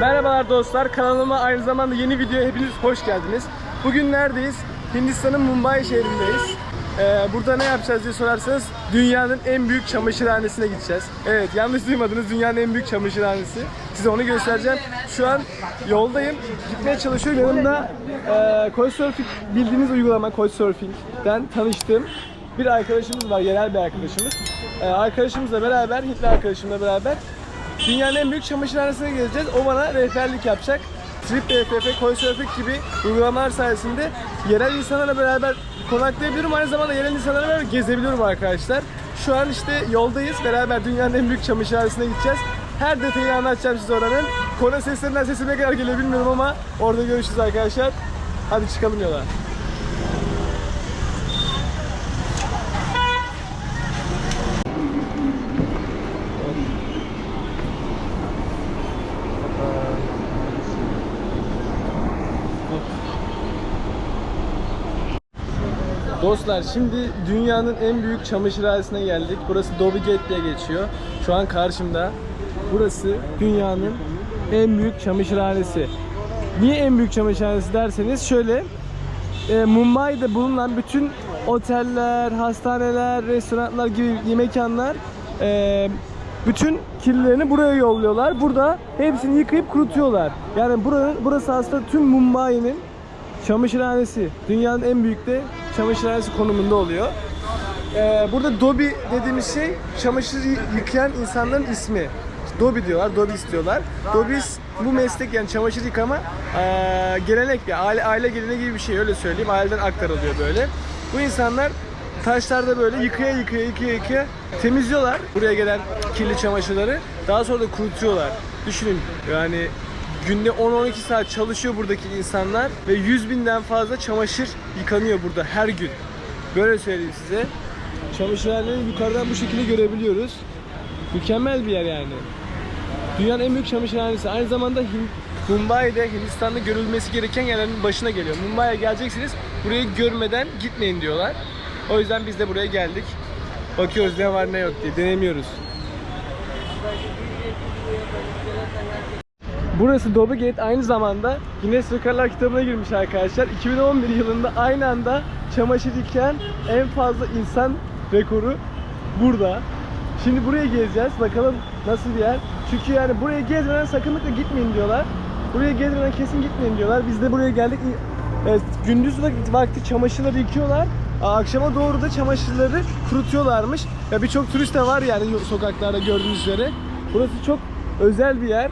Merhabalar dostlar, kanalıma aynı zamanda yeni videoya hepiniz hoş geldiniz. Bugün neredeyiz? Hindistan'ın Mumbai şehrindeyiz. Ee, burada ne yapacağız diye sorarsanız dünyanın en büyük çamaşırhanesine gideceğiz. Evet yanlış duymadınız dünyanın en büyük çamaşırhanesi. Size onu göstereceğim. Şu an yoldayım. Gitmeye çalışıyorum. Yanımda e, Couchsurfing bildiğiniz uygulama Couchsurfing'den tanıştığım bir arkadaşımız var. Yerel bir arkadaşımız. Ee, arkadaşımızla beraber, Hitler arkadaşımla beraber Dünyanın en büyük çamaşırhanesine gezeceğiz. O bana rehberlik yapacak. Trip BFF, Couchsurfing gibi uygulamalar sayesinde yerel insanlarla beraber konaklayabiliyorum. Aynı zamanda yerel insanlarla beraber gezebiliyorum arkadaşlar. Şu an işte yoldayız. Beraber dünyanın en büyük çamaşırhanesine gideceğiz. Her detayını anlatacağım size oranın. Konu seslerinden sesim ne kadar geliyor bilmiyorum ama orada görüşürüz arkadaşlar. Hadi çıkalım yola. Dostlar şimdi dünyanın en büyük çamaşırhanesine geldik. Burası Dobby Gate diye geçiyor. Şu an karşımda. Burası dünyanın en büyük çamaşırhanesi. Niye en büyük çamaşırhanesi derseniz şöyle e, Mumbai'de bulunan bütün oteller, hastaneler, restoranlar gibi mekanlar e, bütün kirlilerini buraya yolluyorlar. Burada hepsini yıkayıp kurutuyorlar. Yani buranın, burası aslında tüm Mumbai'nin çamaşırhanesi. Dünyanın en büyük de çamaşırhanesi konumunda oluyor. Ee, burada Dobby dediğimiz şey çamaşır yıkayan insanların ismi. Dobby diyorlar, Dobby istiyorlar. Dobby bu meslek yani çamaşır yıkama eee, gelenek bir aile, aile geleneği gibi bir şey öyle söyleyeyim. Aileden aktarılıyor böyle. Bu insanlar taşlarda böyle yıkaya yıkaya yıkaya yıkaya temizliyorlar buraya gelen kirli çamaşırları. Daha sonra da kurutuyorlar. Düşünün yani Günde 10-12 saat çalışıyor buradaki insanlar ve 100 binden fazla çamaşır yıkanıyor burada her gün. Böyle söyleyeyim size. Çamaşırhaneleri yukarıdan bu şekilde görebiliyoruz. Mükemmel bir yer yani. Dünyanın en büyük çamaşırhanesi. Aynı zamanda Mumbai'de, Hindistan'da görülmesi gereken yerlerin başına geliyor. Mumbai'ye geleceksiniz, burayı görmeden gitmeyin diyorlar. O yüzden biz de buraya geldik. Bakıyoruz ne var ne yok diye, denemiyoruz. Burası Dobby Gate aynı zamanda Guinness Rekorlar kitabına girmiş arkadaşlar. 2011 yılında aynı anda çamaşır yıkayan en fazla insan rekoru burada. Şimdi buraya gezeceğiz. Bakalım nasıl bir yer. Çünkü yani buraya gezmeden sakınlıkla gitmeyin diyorlar. Buraya gezmeden kesin gitmeyin diyorlar. Biz de buraya geldik. Evet, gündüz vakti, çamaşırları yıkıyorlar. Akşama doğru da çamaşırları kurutuyorlarmış. Ya birçok turist de var yani sokaklarda gördüğünüz üzere. Burası çok özel bir yer.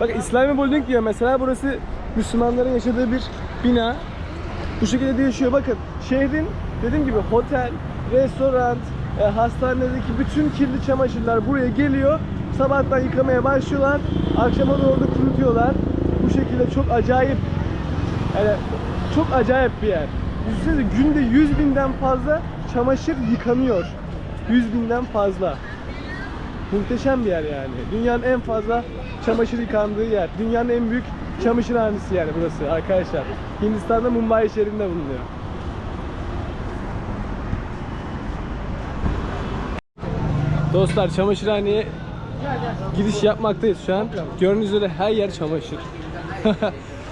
Bak İslami Building diyor mesela burası Müslümanların yaşadığı bir bina. Bu şekilde değişiyor. Bakın şehrin dediğim gibi otel, restoran, e, hastanedeki bütün kirli çamaşırlar buraya geliyor. Sabahtan yıkamaya başlıyorlar. Akşama doğru kurutuyorlar. Bu şekilde çok acayip yani çok acayip bir yer. Düşünsenize günde 100 binden fazla çamaşır yıkanıyor. 100 binden fazla. Muhteşem bir yer yani. Dünyanın en fazla çamaşır yıkandığı yer. Dünyanın en büyük çamaşırhanesi yani burası arkadaşlar. Hindistan'da Mumbai şehrinde bulunuyor. Dostlar çamaşırhaneye gidiş yapmaktayız şu an. Gördüğünüz üzere her yer çamaşır.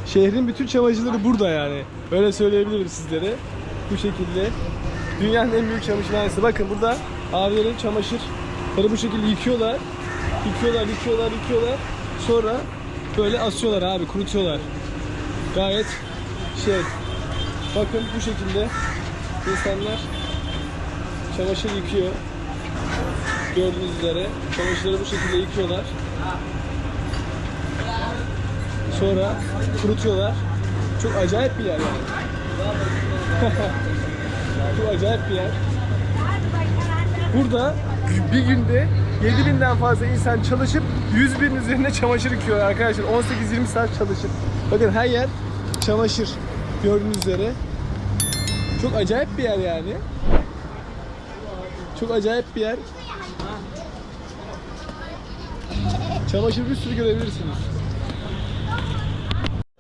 Şehrin bütün çamaşırları burada yani. Öyle söyleyebilirim sizlere. Bu şekilde. Dünyanın en büyük çamaşırhanesi. Bakın burada abilerin çamaşırları bu şekilde yıkıyorlar. Yıkıyorlar, yıkıyorlar, yıkıyorlar. Sonra böyle asıyorlar abi, kurutuyorlar. Gayet şey. Bakın bu şekilde insanlar çamaşır yıkıyor. Gördüğünüz üzere çamaşırları bu şekilde yıkıyorlar. Sonra kurutuyorlar. Çok acayip bir yer yani. Çok acayip bir yer. Burada bir günde 7000'den fazla insan çalışıp 100 bin üzerinde çamaşır yıkıyor arkadaşlar. 18-20 saat çalışıp. Bakın her yer çamaşır. Gördüğünüz üzere. Çok acayip bir yer yani. Çok acayip bir yer. Çamaşır bir sürü görebilirsiniz.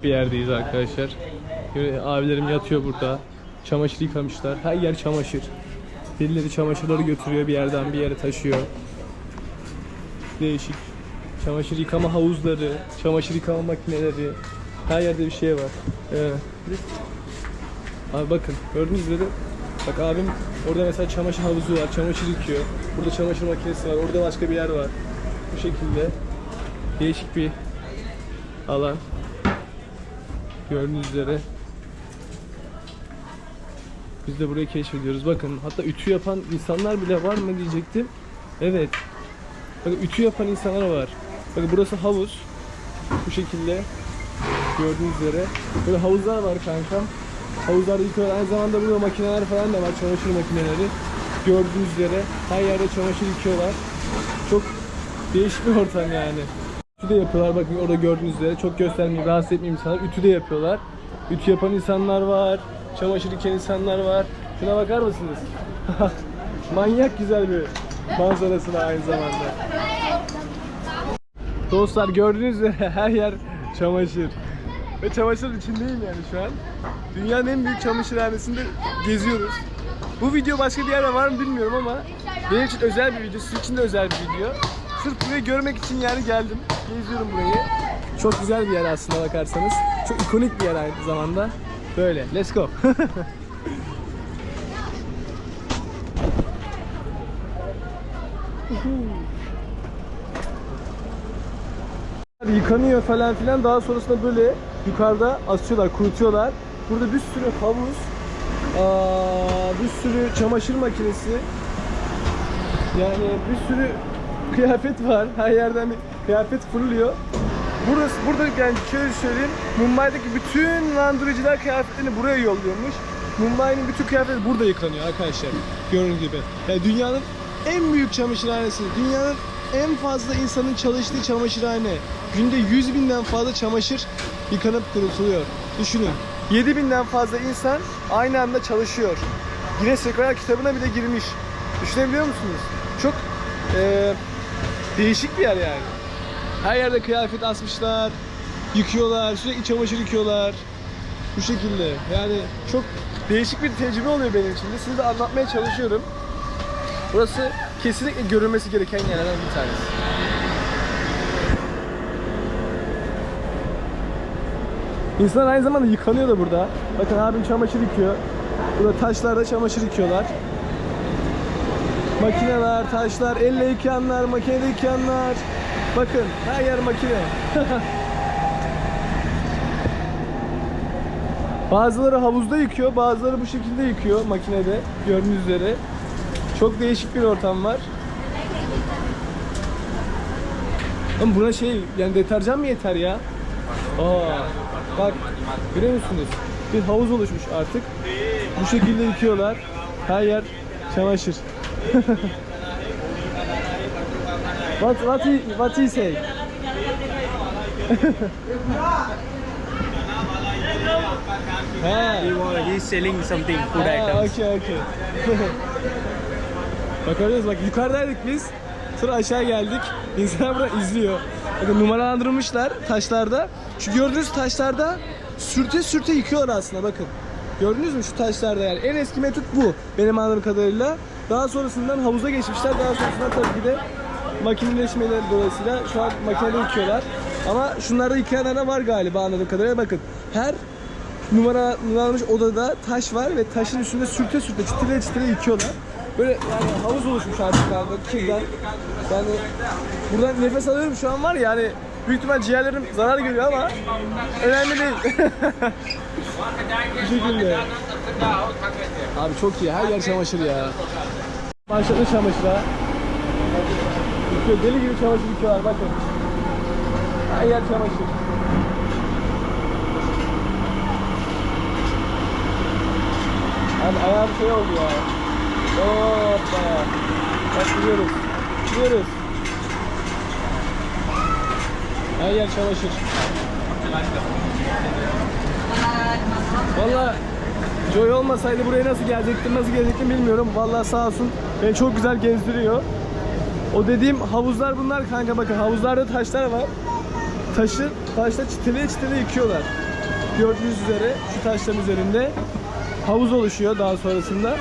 Bir yerdeyiz arkadaşlar. Abilerim yatıyor burada. Çamaşır yıkamışlar. Her yer çamaşır. Birileri çamaşırları götürüyor bir yerden bir yere taşıyor. Değişik Çamaşır yıkama havuzları, çamaşır yıkama makineleri. Her yerde bir şey var. Evet. Abi bakın gördüğünüz üzere bak abim orada mesela çamaşır havuzu var, çamaşır yıkıyor. Burada çamaşır makinesi var, orada başka bir yer var. Bu şekilde değişik bir alan. Gördüğünüz üzere. Biz de burayı keşfediyoruz. Bakın hatta ütü yapan insanlar bile var mı diyecektim. Evet. Bakın ütü yapan insanlar var. Bakın burası havuz. Bu şekilde gördüğünüz üzere. Böyle havuzlar var kankam. Havuzlarda yıkıyorlar. Aynı zamanda burada makineler falan da var. Çamaşır makineleri. Gördüğünüz üzere her yerde çamaşır yıkıyorlar. Çok değişik bir ortam yani. Ütü de yapıyorlar bakın orada gördüğünüz üzere. Çok göstermeyeyim, rahatsız etmeyeyim insanlar. Ütü de yapıyorlar. Ütü yapan insanlar var. Çamaşır yıkayan insanlar var. Şuna bakar mısınız? Manyak güzel bir manzarası da aynı zamanda. Dostlar gördüğünüz üzere her yer çamaşır. Ve çamaşır içindeyim yani şu an. Dünyanın en büyük çamaşırhanesinde geziyoruz. Bu video başka bir yerde var mı bilmiyorum ama benim için özel bir video, sizin için de özel bir video. Sırf burayı görmek için yani geldim. Geziyorum burayı. Çok güzel bir yer aslında bakarsanız. Çok ikonik bir yer aynı zamanda. Böyle. Let's go. Yıkanıyor falan filan daha sonrasında böyle yukarıda asıyorlar, kurutuyorlar. Burada bir sürü havuz, bir sürü çamaşır makinesi, yani bir sürü kıyafet var. Her yerden bir kıyafet fırlıyor. Burası burada yani şöyle söyleyeyim. Mumbai'deki bütün landırıcılar kıyafetlerini buraya yolluyormuş. Mumbai'nin bütün kıyafetleri burada yıkanıyor arkadaşlar. Gördüğünüz gibi. Yani dünyanın en büyük çamaşırhanesi, dünyanın en fazla insanın çalıştığı çamaşırhane. Günde 100 binden fazla çamaşır yıkanıp kurutuluyor. Düşünün. 7 binden fazla insan aynı anda çalışıyor. Guinness Rekorlar kitabına bile girmiş. Düşünebiliyor musunuz? Çok eee, değişik bir yer yani. Her yerde kıyafet asmışlar, yıkıyorlar, sürekli çamaşır yıkıyorlar. Bu şekilde. Yani çok değişik bir tecrübe oluyor benim için de. Size de anlatmaya çalışıyorum. Burası kesinlikle görülmesi gereken yerlerden bir tanesi. İnsanlar aynı zamanda yıkanıyor da burada. Bakın abim çamaşır yıkıyor. Burada taşlarda çamaşır yıkıyorlar. Makineler, taşlar, elle yıkayanlar, makinede yıkayanlar. Bakın her yer makine. bazıları havuzda yıkıyor, bazıları bu şekilde yıkıyor makinede gördüğünüz üzere. Çok değişik bir ortam var. Ama buna şey yani deterjan mı yeter ya? Aa, bak görüyor musunuz? Bir havuz oluşmuş artık. Bu şekilde yıkıyorlar. Her yer çamaşır. what what he what he say? He was he's selling something food Ha, items. okey okey. bak görüyoruz bak yukarıdaydık biz. Sonra aşağı geldik. İnsanlar burada izliyor. Bakın numaralandırılmışlar taşlarda. Şu gördüğünüz taşlarda sürte sürte yıkıyorlar aslında bakın. Gördünüz mü şu taşlarda yani en eski metot bu benim anladığım kadarıyla. Daha sonrasından havuza geçmişler. Daha sonrasında tabii ki de makineleşmeleri dolayısıyla şu an makinede yıkıyorlar. Ama şunlarda yıkayanlar da var galiba anladığım kadarıyla. Bakın her numara numaralanmış odada taş var ve taşın üstünde sürte sürte çitile çitile yıkıyorlar. Böyle yani havuz oluşmuş artık yani kirden. Yani buradan nefes alıyorum şu an var ya yani büyük ihtimal ciğerlerim zarar görüyor ama önemli değil. Bu şekilde. Abi çok iyi her yer çamaşır ya. Başladı çamaşıra. Yıkıyor, deli gibi çamaşır yıkıyorlar bakın. Her yer çamaşır. Abi ayağım şey oldu ya. Hoppa. Bak gidiyoruz. Gidiyoruz. Her yer çamaşır. Valla Joy olmasaydı buraya nasıl gelecektim, nasıl gelecektim bilmiyorum. Valla sağ olsun beni çok güzel gezdiriyor. O dediğim havuzlar bunlar kanka bakın havuzlarda taşlar var. Taşı taşla çitile çitile yıkıyorlar. Gördüğünüz üzere şu taşların üzerinde havuz oluşuyor daha sonrasında.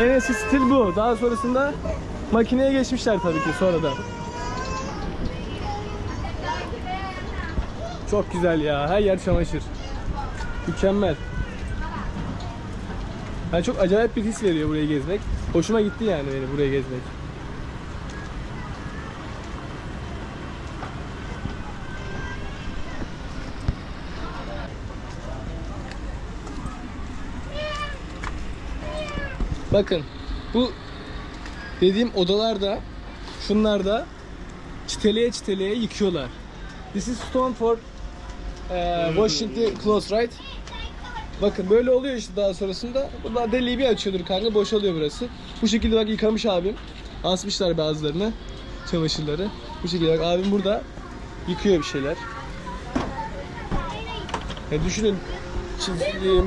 En eski stil bu. Daha sonrasında makineye geçmişler tabii ki sonradan. Çok güzel ya. Her yer çamaşır. Mükemmel. Ben çok acayip bir his veriyor burayı gezmek. Hoşuma gitti yani beni buraya gezmek. Bakın bu dediğim odalarda şunlarda çiteleye çiteleye yıkıyorlar. This is stone for uh, washing the clothes right? Bakın böyle oluyor işte daha sonrasında. Burada deliği bir açıyordur kanka boşalıyor burası. Bu şekilde bak yıkamış abim. Asmışlar bazılarını. Çamaşırları. Bu şekilde bak abim burada yıkıyor bir şeyler. Ya düşünün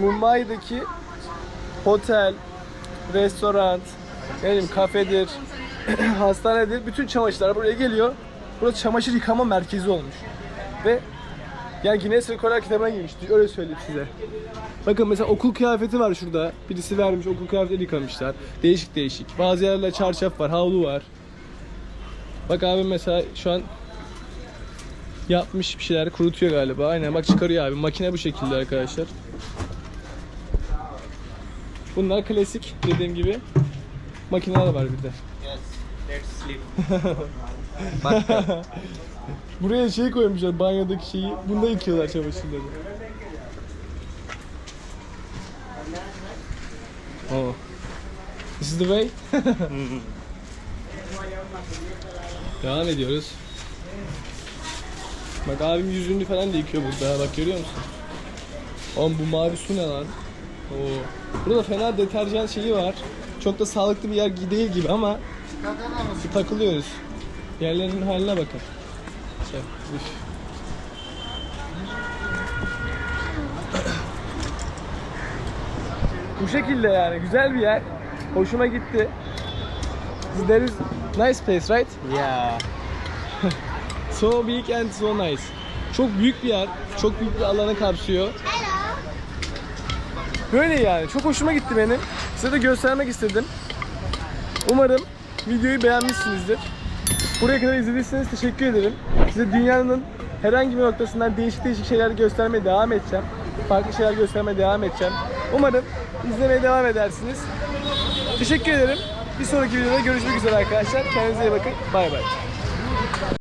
Mumbai'deki otel, restoran, bileyim kafedir, hastanedir. Bütün çamaşırlar buraya geliyor. Burası çamaşır yıkama merkezi olmuş. Ve yani Guinness Rekorlar kitabına girmiş. Öyle söyleyeyim size. Bakın mesela okul kıyafeti var şurada. Birisi vermiş okul kıyafetleri yıkamışlar. Değişik değişik. Bazı yerlerde çarşaf var, havlu var. Bak abim mesela şu an yapmış bir şeyler kurutuyor galiba. Aynen bak çıkarıyor abi. Makine bu şekilde arkadaşlar. Bunlar klasik dediğim gibi. Makineler var bir de. Yes, let's sleep. Buraya şey koymuşlar banyodaki şeyi. Bunda yıkıyorlar çamaşırları. Oh. This is the way. Devam ediyoruz. Bak abim yüzünü falan da yıkıyor burada. Bak görüyor musun? Oğlum bu mavi su ne lan? Oo. Burada fena deterjan şeyi var. Çok da sağlıklı bir yer değil gibi ama takılıyoruz. Yerlerin haline bakın. Şey, üf. Bu şekilde yani güzel bir yer. Hoşuma gitti. There is nice place, right? Yeah. So big and so nice. Çok büyük bir yer. Çok büyük bir alanı kapsıyor. Böyle yani. Çok hoşuma gitti benim. Size de göstermek istedim. Umarım videoyu beğenmişsinizdir. Buraya kadar izlediyseniz teşekkür ederim. Size dünyanın herhangi bir noktasından değişik değişik şeyler göstermeye devam edeceğim. Farklı şeyler göstermeye devam edeceğim. Umarım izlemeye devam edersiniz. Teşekkür ederim. Bir sonraki videoda görüşmek üzere arkadaşlar. Kendinize iyi bakın. Bay bay.